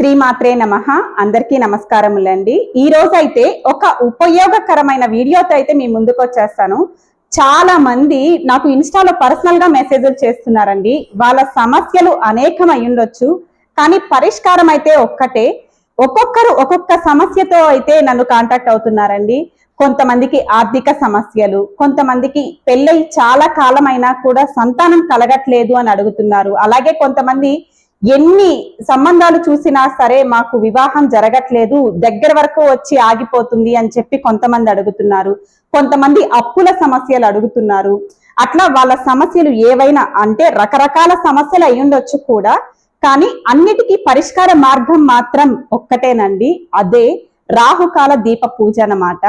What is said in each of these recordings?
శ్రీమాత్రే నమ. అందరికీ నమస్కారములండి. ఈ రోజు అయితే ఒక ఉపయోగకరమైన వీడియోతో అయితే మీ ముందుకు వచ్చేస్తాను చాలా మంది నాకు ఇన్స్టాలో పర్సనల్గా మెసేజ్లు చేస్తున్నారండి. వాళ్ళ సమస్యలు అనేకం ఉండొచ్చు. కానీ పరిష్కారం అయితే ఒక్కటే. ఒక్కొక్కరు ఒక్కొక్క సమస్యతో అయితే నన్ను కాంటాక్ట్ అవుతున్నారండి. కొంతమందికి ఆర్థిక సమస్యలు కొంతమందికి పెళ్ళై చాలా కాలమైనా కూడా సంతానం కలగట్లేదు అని అడుగుతున్నారు. అలాగే కొంతమంది ఎన్ని సంబంధాలు చూసినా సరే మాకు వివాహం జరగట్లేదు దగ్గర వరకు వచ్చి ఆగిపోతుంది అని చెప్పి కొంతమంది అడుగుతున్నారు. కొంతమంది అప్పుల సమస్యలు అడుగుతున్నారు. అట్లా వాళ్ళ సమస్యలు ఏవైనా అంటే రకరకాల సమస్యలు అయ్యుండొచ్చు కూడా కానీ అన్నిటికీ పరిష్కార మార్గం మాత్రం ఒక్కటేనండి. అదే రాహుకాల దీప పూజ అన్నమాట.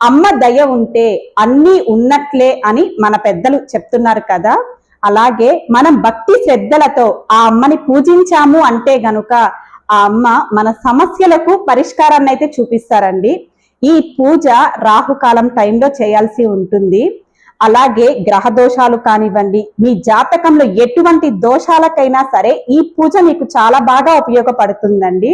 అమ్మ దయ ఉంటే అన్నీ ఉన్నట్లే అని మన పెద్దలు చెప్తున్నారు కదా. అలాగే మనం భక్తి శ్రద్ధలతో ఆ అమ్మని పూజించాము అంటే గనుక ఆ అమ్మ మన సమస్యలకు పరిష్కారాన్ని అయితే చూపిస్తారండి. ఈ పూజ రాహుకాలం టైంలో చేయాల్సి ఉంటుంది. అలాగే గ్రహ దోషాలు కానివ్వండి మీ జాతకంలో ఎటువంటి దోషాలకైనా సరే ఈ పూజ మీకు చాలా బాగా ఉపయోగపడుతుందండి.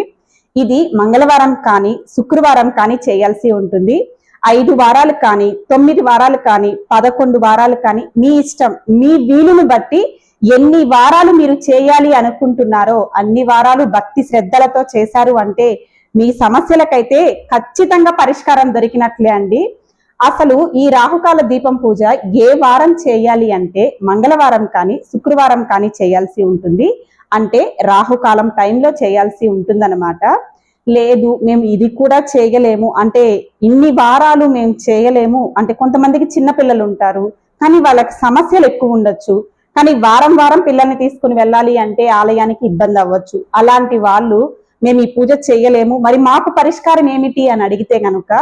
ఇది మంగళవారం కానీ శుక్రవారం కానీ చేయాల్సి ఉంటుంది. ఐదు వారాలు కానీ తొమ్మిది వారాలు కానీ పదకొండు వారాలు కానీ మీ ఇష్టం మీ వీలును బట్టి ఎన్ని వారాలు మీరు చేయాలి అనుకుంటున్నారో అన్ని వారాలు భక్తి శ్రద్ధలతో చేశారు అంటే మీ సమస్యలకైతే ఖచ్చితంగా పరిష్కారం దొరికినట్లే అండి. అసలు ఈ రాహుకాల దీపం పూజ ఏ వారం చేయాలి అంటే మంగళవారం కానీ శుక్రవారం కానీ చేయాల్సి ఉంటుంది. అంటే రాహుకాలం టైంలో చేయాల్సి ఉంటుందన్నమాట. లేదు మేము ఇది కూడా చేయలేము. అంటే ఇన్ని వారాలు మేము చేయలేము. అంటే కొంతమందికి చిన్న పిల్లలు ఉంటారు కానీ వాళ్ళకి సమస్యలు ఎక్కువ ఉండొచ్చు. కానీ వారం వారం పిల్లల్ని తీసుకుని వెళ్ళాలి అంటే ఆలయానికి ఇబ్బంది అవ్వచ్చు. అలాంటి వాళ్ళు మేము ఈ పూజ చేయలేము. మరి మాకు పరిష్కారం ఏమిటి అని అడిగితే గనుక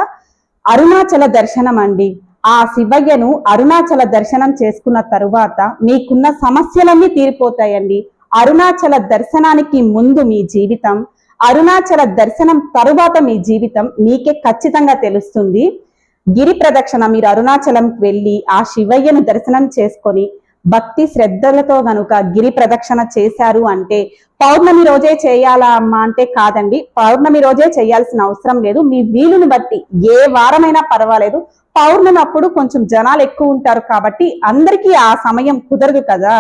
అరుణాచల దర్శనం అండి. ఆ శివయ్యను అరుణాచల దర్శనం చేసుకున్న తరువాత మీకున్న సమస్యలన్నీ తీరిపోతాయండి. అరుణాచల దర్శనానికి ముందు మీ జీవితం అరుణాచల దర్శనం తరువాత మీ జీవితం మీకే ఖచ్చితంగా తెలుస్తుంది. గిరి ప్రదక్షిణ మీరు అరుణాచలంకి వెళ్ళి ఆ శివయ్యను దర్శనం చేసుకొని భక్తి శ్రద్ధలతో గనుక గిరి ప్రదక్షిణ చేశారు అంటే పౌర్ణమి రోజే చేయాలా అమ్మా అంటే కాదండి. పౌర్ణమి రోజే చేయాల్సిన అవసరం లేదు. మీ వీలుని బట్టి ఏ వారమైనా పర్వాలేదు. పౌర్ణమి అప్పుడు కొంచెం జనాలు ఎక్కువ ఉంటారు కాబట్టి అందరికీ ఆ సమయం కుదరదు కదా.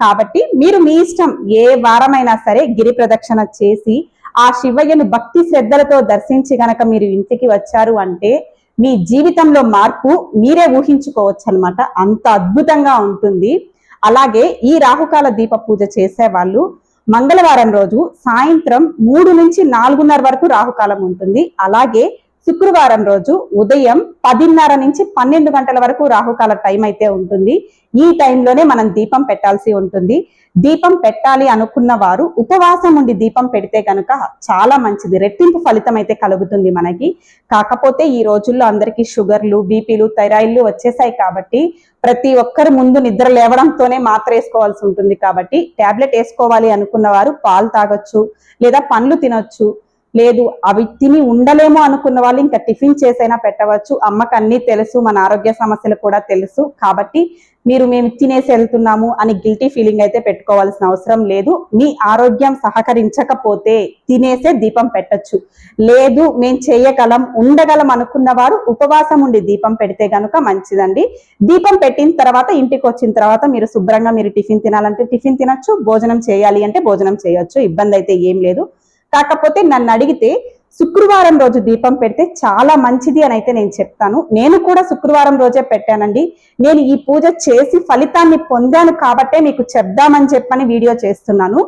కాబట్టి మీరు మీ ఇష్టం ఏ వారమైనా సరే గిరి ప్రదక్షిణ చేసి ఆ శివయ్యను భక్తి శ్రద్ధలతో దర్శించి గనక మీరు ఇంటికి వచ్చారు అంటే మీ జీవితంలో మార్పు మీరే ఊహించుకోవచ్చు అనమాట అంత అద్భుతంగా ఉంటుంది. అలాగే ఈ రాహుకాల దీప పూజ చేసే వాళ్ళు మంగళవారం రోజు సాయంత్రం మూడు నుంచి నాలుగున్నర వరకు రాహుకాలం ఉంటుంది. అలాగే శుక్రవారం రోజు ఉదయం పదిన్నర నుంచి పన్నెండు గంటల వరకు రాహుకాల టైం అయితే ఉంటుంది. ఈ టైంలోనే మనం దీపం పెట్టాల్సి ఉంటుంది. దీపం పెట్టాలి అనుకున్న వారు ఉపవాసం ఉండి దీపం పెడితే కనుక చాలా మంచిది. రెట్టింపు ఫలితం అయితే కలుగుతుంది మనకి. కాకపోతే ఈ రోజుల్లో అందరికీ షుగర్లు బీపీలు థైరాయిడ్లు వచ్చేసాయి కాబట్టి ప్రతి ఒక్కరు ముందు నిద్ర లేవడంతోనే మాత్ర వేసుకోవాల్సి ఉంటుంది కాబట్టి టాబ్లెట్ వేసుకోవాలి అనుకున్న వారు పాలు తాగొచ్చు లేదా పండ్లు తినొచ్చు. లేదు అవి తిని ఉండలేమో అనుకున్న వాళ్ళు ఇంకా టిఫిన్ చేసైనా పెట్టవచ్చు. అమ్మకు అన్నీ తెలుసు మన ఆరోగ్య సమస్యలు కూడా తెలుసు. కాబట్టి మీరు మేము తినేసి వెళ్తున్నాము అని గిల్టీ ఫీలింగ్ అయితే పెట్టుకోవాల్సిన అవసరం లేదు. మీ ఆరోగ్యం సహకరించకపోతే తినేసే దీపం పెట్టొచ్చు. లేదు మేము చేయగలం ఉండగలం అనుకున్న వారు ఉపవాసం ఉండి దీపం పెడితే గనుక మంచిదండి. దీపం పెట్టిన తర్వాత ఇంటికి వచ్చిన తర్వాత మీరు శుభ్రంగా మీరు టిఫిన్ తినాలంటే టిఫిన్ తినొచ్చు భోజనం చేయాలి అంటే భోజనం చేయొచ్చు. ఇబ్బంది అయితే ఏం లేదు. కాకపోతే నన్ను అడిగితే శుక్రవారం రోజు దీపం పెడితే చాలా మంచిది అని అయితే నేను చెప్తాను. నేను కూడా శుక్రవారం రోజే పెట్టానండి. నేను ఈ పూజ చేసి ఫలితాన్ని పొందాను కాబట్టే మీకు చెప్దామని చెప్పని వీడియో చేస్తున్నాను.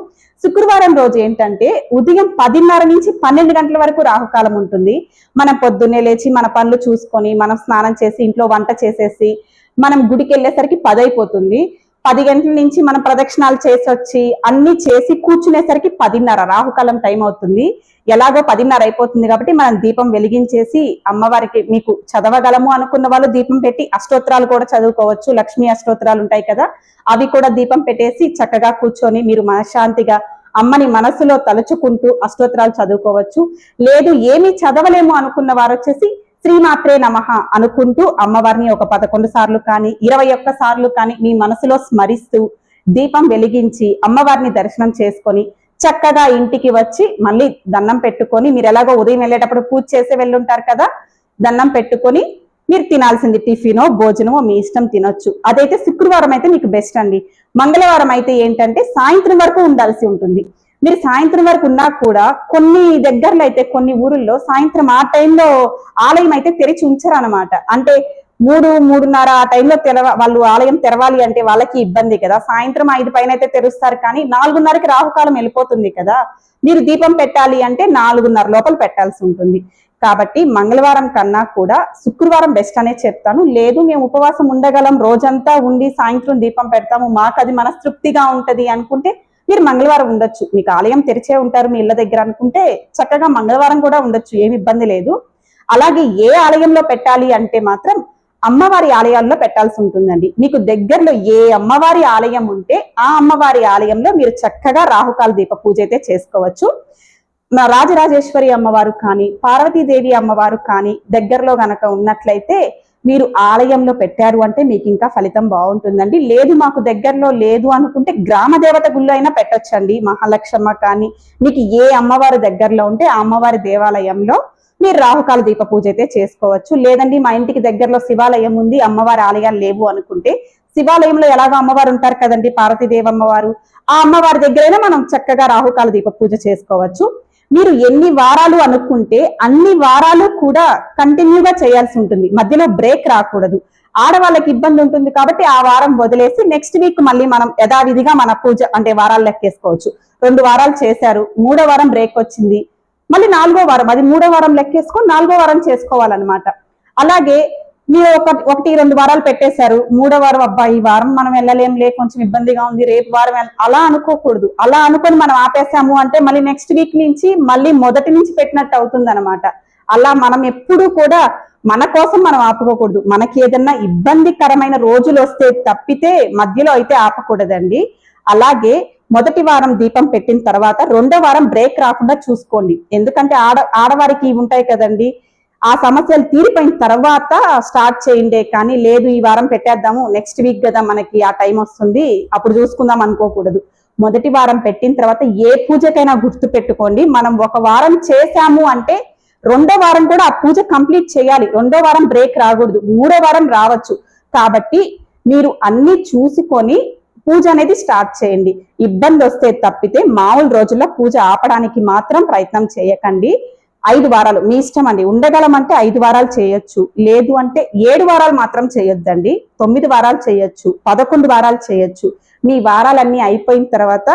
శుక్రవారం రోజు ఏంటంటే ఉదయం పదిన్నర నుంచి పన్నెండు గంటల వరకు రాహుకాలం ఉంటుంది. మనం పొద్దున్నే లేచి మన పనులు చూసుకొని మనం స్నానం చేసి ఇంట్లో వంట చేసేసి మనం గుడికి వెళ్ళేసరికి పదైపోతుంది. పది గంటల నుంచి మనం ప్రదక్షిణాలు చేసి వచ్చి అన్ని చేసి కూర్చునేసరికి పదిన్నర. రాహుకాలం టైం అవుతుంది. ఎలాగో పదిన్నర అయిపోతుంది కాబట్టి మనం దీపం వెలిగించేసి అమ్మవారికి మీకు చదవగలము అనుకున్న వాళ్ళు దీపం పెట్టి అష్టోత్తరాలు కూడా చదువుకోవచ్చు. లక్ష్మీ అష్టోత్తరాలు ఉంటాయి కదా అవి కూడా దీపం పెట్టేసి చక్కగా కూర్చొని మీరు మనశ్శాంతిగా అమ్మని మనసులో తలుచుకుంటూ అష్టోత్తరాలు చదువుకోవచ్చు. లేదు ఏమీ చదవలేము అనుకున్న వారు వచ్చేసి శ్రీమాత్రే నమ అనుకుంటూ అమ్మవారిని ఒక పదకొండు సార్లు కానీ ఇరవై ఒక్క సార్లు కానీ మీ మనసులో స్మరిస్తూ దీపం వెలిగించి అమ్మవారిని దర్శనం చేసుకొని చక్కగా ఇంటికి వచ్చి మళ్ళీ దండం పెట్టుకొని మీరు ఎలాగో ఉదయం వెళ్ళేటప్పుడు పూజ చేసి వెళ్ళుంటారు కదా దండం పెట్టుకొని మీరు తినాల్సింది టిఫినో భోజనమో మీ ఇష్టం తినొచ్చు. అదైతే శుక్రవారం అయితే మీకు బెస్ట్ అండి. మంగళవారం అయితే ఏంటంటే సాయంత్రం వరకు ఉండాల్సి ఉంటుంది. మీరు సాయంత్రం వరకు ఉన్నా కూడా కొన్ని దగ్గరలో అయితే కొన్ని ఊరుల్లో సాయంత్రం ఆ టైంలో ఆలయం అయితే తెరిచి ఉంచరు అనమాట అంటే మూడు మూడున్నర ఆ టైంలో తెరవ వాళ్ళు ఆలయం తెరవాలి అంటే వాళ్ళకి ఇబ్బంది కదా. సాయంత్రం ఐదు పైన అయితే తెరుస్తారు కానీ నాలుగున్నరకి రాహుకాలం వెళ్ళిపోతుంది కదా. మీరు దీపం పెట్టాలి అంటే నాలుగున్నర లోపల పెట్టాల్సి ఉంటుంది. కాబట్టి మంగళవారం కన్నా కూడా శుక్రవారం బెస్ట్ అనే చెప్తాను. లేదు మేము ఉపవాసం ఉండగలం. రోజంతా ఉండి సాయంత్రం దీపం పెడతాము. మాకు అది మనస్తృప్తిగా ఉంటది అనుకుంటే మీరు మంగళవారం ఉండొచ్చు. మీకు ఆలయం తెరిచే ఉంటారు మీ ఇళ్ళ దగ్గర అనుకుంటే చక్కగా మంగళవారం కూడా ఉండొచ్చు. ఏమి ఇబ్బంది లేదు. అలాగే ఏ ఆలయంలో పెట్టాలి అంటే మాత్రం అమ్మవారి ఆలయాల్లో పెట్టాల్సి ఉంటుందండి. మీకు దగ్గరలో ఏ అమ్మవారి ఆలయం ఉంటే ఆ అమ్మవారి ఆలయంలో మీరు చక్కగా రాహుకాల దీప పూజ అయితే చేసుకోవచ్చు. మా రాజరాజేశ్వరి అమ్మవారు కానీ పార్వతీదేవి అమ్మవారు కానీ దగ్గరలో గనక ఉన్నట్లయితే మీరు ఆలయంలో పెట్టారు అంటే మీకు ఇంకా ఫలితం బాగుంటుందండి. లేదు మాకు దగ్గరలో లేదు అనుకుంటే గ్రామ దేవత గుళ్ళు అయినా పెట్టొచ్చండి. మహాలక్ష్మ కానీ మీకు ఏ అమ్మవారి దగ్గరలో ఉంటే ఆ అమ్మవారి దేవాలయంలో మీరు రాహుకాల దీప పూజ అయితే చేసుకోవచ్చు. లేదండి మా ఇంటికి దగ్గరలో శివాలయం ఉంది అమ్మవారి ఆలయాలు లేవు అనుకుంటే శివాలయంలో ఎలాగో అమ్మవారు ఉంటారు కదండి పార్వతీదేవి అమ్మవారు ఆ అమ్మవారి దగ్గరైనా మనం చక్కగా రాహుకాల దీప పూజ చేసుకోవచ్చు. మీరు ఎన్ని వారాలు అనుకుంటే అన్ని వారాలు కూడా కంటిన్యూగా చేయాల్సి ఉంటుంది. మధ్యలో బ్రేక్ రాకూడదు. ఆడవాళ్ళకి ఇబ్బంది ఉంటుంది కాబట్టి ఆ వారం వదిలేసి నెక్స్ట్ వీక్ మళ్ళీ మనం యథావిధిగా మన పూజ అంటే వారాలు లెక్కేసుకోవచ్చు. రెండు వారాలు చేశారు మూడో వారం బ్రేక్ వచ్చింది. మళ్ళీ నాలుగో వారం అది మూడో వారం లెక్కేసుకొని నాలుగో వారం చేసుకోవాలన్నమాట. అలాగే మీరు ఒక ఒకటి రెండు వారాలు పెట్టేశారు. మూడో వారం అబ్బా ఈ వారం మనం వెళ్ళలేంలే కొంచెం ఇబ్బందిగా ఉంది రేపు వారం అలా అనుకోకూడదు. అలా అనుకొని మనం ఆపేసాము అంటే మళ్ళీ నెక్స్ట్ వీక్ నుంచి మళ్ళీ మొదటి నుంచి పెట్టినట్టు అవుతుంది అలా మనం ఎప్పుడూ కూడా మన కోసం మనం ఆపుకోకూడదు. మనకి ఏదన్నా ఇబ్బందికరమైన రోజులు వస్తే తప్పితే మధ్యలో అయితే ఆపకూడదండి. అలాగే మొదటి వారం దీపం పెట్టిన తర్వాత రెండో వారం బ్రేక్ రాకుండా చూసుకోండి. ఎందుకంటే ఆడ ఆడవారికి ఉంటాయి కదండి. ఆ సమస్యలు తీరిపోయిన తర్వాత స్టార్ట్ చేయండి కానీ లేదు ఈ వారం పెట్టేద్దాము నెక్స్ట్ వీక్ కదా మనకి ఆ టైం వస్తుంది అప్పుడు చూసుకుందాం అనుకోకూడదు. మొదటి వారం పెట్టిన తర్వాత ఏ పూజకైనా గుర్తు పెట్టుకోండి మనం ఒక వారం చేశాము అంటే రెండో వారం కూడా ఆ పూజ కంప్లీట్ చేయాలి. రెండో వారం బ్రేక్ రాకూడదు మూడో వారం రావచ్చు. కాబట్టి మీరు అన్ని చూసుకొని పూజ అనేది స్టార్ట్ చేయండి. ఇబ్బంది వస్తే తప్పితే మామూలు రోజుల్లో పూజ ఆపడానికి మాత్రం ప్రయత్నం చేయకండి. ఐదు వారాలు. మీ ఇష్టం అండి. ఉండగలమంటే ఐదు వారాలు చేయొచ్చు. లేదు అంటే ఏడు వారాలు మాత్రం చేయొద్దండి. తొమ్మిది వారాలు చేయొచ్చు. పదకొండు వారాలు చేయొచ్చు. మీ వారాలన్నీ అయిపోయిన తర్వాత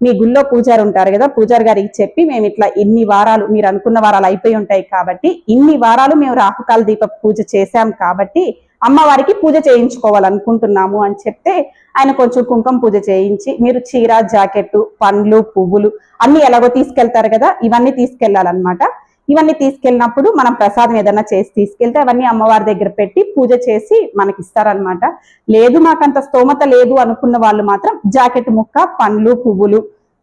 మీ గుళ్ళో పూజారి ఉంటారు కదా పూజారి గారికి చెప్పి మేము ఇట్లా ఇన్ని వారాలు మీరు అనుకున్న వారాలు అయిపోయి ఉంటాయి కాబట్టి ఇన్ని వారాలు మేము రాహుకాల దీప పూజ చేశాం కాబట్టి అమ్మవారికి పూజ చేయించుకోవాలనుకుంటున్నాము అని చెప్తే ఆయన కొంచెం కుంకుమ పూజ చేయించి మీరు చీర జాకెట్ పండ్లు పువ్వులు అన్ని ఎలాగో తీసుకెళ్తారు కదా ఇవన్నీ తీసుకెళ్ళాలన్నమాట. ఇవన్నీ తీసుకెళ్ళినప్పుడు మనం ప్రసాదం ఏదైనా చేసి తీసుకెళ్తే అవన్నీ అమ్మవారి దగ్గర పెట్టి పూజ చేసి మనకి ఇస్తారనమాట లేదు మాకంత స్తోమత లేదు అనుకున్న వాళ్ళు మాత్రం జాకెట్ ముక్క పండ్లు పువ్వులు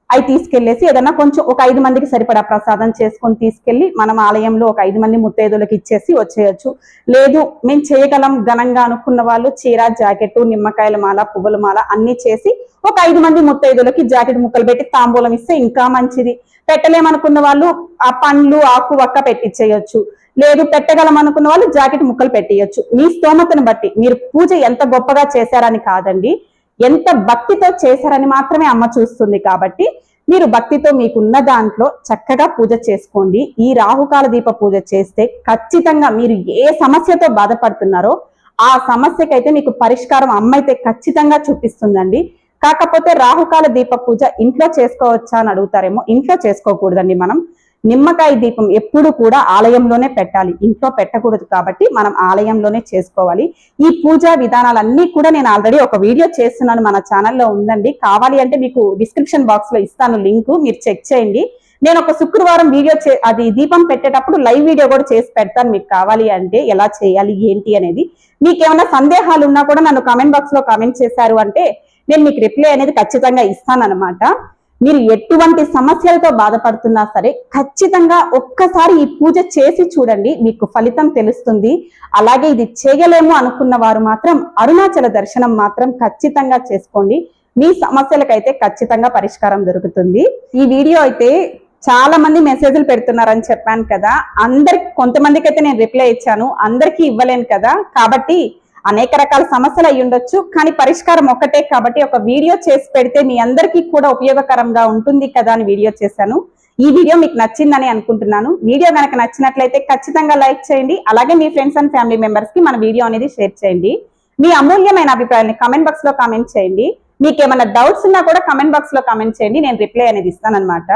అవి తీసుకెళ్ళేసి ఏదైనా కొంచెం ఒక ఐదు మందికి సరిపడా ప్రసాదం చేసుకొని తీసుకెళ్ళి మనం ఆలయంలో ఒక ఐదు మంది ముత్తైదులకు ఇచ్చేసి వచ్చేయచ్చు. లేదు మేము చేయగలం ఘనంగా అనుకున్న వాళ్ళు చీర జాకెట్ నిమ్మకాయల మాల పువ్వుల మాల అన్ని చేసి ఒక ఐదు మంది ముత్తైదులకి జాకెట్ ముక్కలు పెట్టి తాంబూలం ఇస్తే ఇంకా మంచిది. పెట్టలేమనుకున్న వాళ్ళు ఆ పండ్లు ఆకు వక్క పెట్టించేయచ్చు లేదు పెట్టగలం అనుకున్న వాళ్ళు జాకెట్ ముక్కలు పెట్టేయచ్చు. మీ స్తోమతను బట్టి మీరు పూజ ఎంత గొప్పగా చేశారని కాదండి. ఎంత భక్తితో చేశారని మాత్రమే అమ్మ చూస్తుంది కాబట్టి మీరు భక్తితో మీకున్న దాంట్లో చక్కగా పూజ చేసుకోండి. ఈ రాహుకాల దీప పూజ చేస్తే ఖచ్చితంగా మీరు ఏ సమస్యతో బాధపడుతున్నారో ఆ సమస్యకైతే మీకు పరిష్కారం అమ్మ అయితే ఖచ్చితంగా చూపిస్తుందండి. కాకపోతే రాహుకాల దీప పూజ ఇంట్లో చేసుకోవచ్చా అని అడుగుతారేమో ఇంట్లో చేసుకోకూడదండి మనం. నిమ్మకాయ దీపం ఎప్పుడు కూడా ఆలయంలోనే పెట్టాలి. ఇంట్లో పెట్టకూడదు కాబట్టి మనం ఆలయంలోనే చేసుకోవాలి. ఈ పూజా విధానాలన్నీ కూడా నేను ఆల్రెడీ ఒక వీడియో చేస్తున్నాను మన ఛానల్లో ఉందండి. కావాలి అంటే మీకు డిస్క్రిప్షన్ బాక్స్లో ఇస్తాను లింక్ మీరు చెక్ చేయండి. నేను ఒక శుక్రవారం వీడియో చే అది దీపం పెట్టేటప్పుడు లైవ్ వీడియో కూడా చేసి పెడతాను. మీకు కావాలి అంటే ఎలా చేయాలి ఏంటి అనేది. మీకు ఏమైనా సందేహాలు ఉన్నా కూడా నన్ను కామెంట్ బాక్స్లో కామెంట్ చేశారు అంటే నేను మీకు రిప్లై అనేది ఖచ్చితంగా ఇస్తాను అనమాట మీరు ఎటువంటి సమస్యలతో బాధపడుతున్నా సరే ఖచ్చితంగా ఒక్కసారి ఈ పూజ చేసి చూడండి మీకు ఫలితం తెలుస్తుంది. అలాగే ఇది చేయలేము అనుకున్న వారు మాత్రం అరుణాచల దర్శనం మాత్రం ఖచ్చితంగా చేసుకోండి. మీ సమస్యలకైతే ఖచ్చితంగా పరిష్కారం దొరుకుతుంది. ఈ వీడియో అయితే చాలా మంది మెసేజ్లు పెడుతున్నారని చెప్పాను కదా. అందరికి కొంతమందికి అయితే నేను రిప్లై ఇచ్చాను. అందరికీ ఇవ్వలేను కదా. కాబట్టి అనేక రకాల సమస్యలు అయి ఉండొచ్చు కానీ పరిష్కారం ఒక్కటే కాబట్టి ఒక వీడియో చేసి పెడితే మీ అందరికీ కూడా ఉపయోగకరంగా ఉంటుంది కదా అని వీడియో చేశాను. ఈ వీడియో మీకు నచ్చిందని అనుకుంటున్నాను. వీడియో కనుక నచ్చినట్లయితే ఖచ్చితంగా లైక్ చేయండి. అలాగే మీ ఫ్రెండ్స్ అండ్ ఫ్యామిలీ మెంబర్స్కి మన వీడియో అనేది షేర్ చేయండి. మీ అమూల్యమైన అభిప్రాయాన్ని కమెంట్ బాక్స్లో కామెంట్ చేయండి. మీకు ఏమైనా డౌట్స్ ఉన్నా కూడా కమెంట్ బాక్స్లో కామెంట్ చేయండి. నేను రిప్లై అనేది ఇస్తానన్నమాట.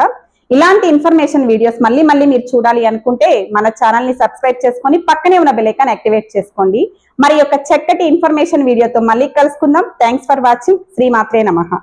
ఇలాంటి ఇన్ఫర్మేషన్ వీడియోస్ మళ్ళీ మళ్ళీ మీరు చూడాలి అనుకుంటే మన ఛానల్ని సబ్స్క్రైబ్ చేసుకొని పక్కనే ఉన్న బెల్ యాక్టివేట్ చేసుకోండి. మరి యొక్క చక్కటి ఇన్ఫర్మేషన్ వీడియోతో మళ్ళీ కలుసుకుందాం. థ్యాంక్స్ ఫర్ వాచింగ్ శ్రీమాత్రే నమ.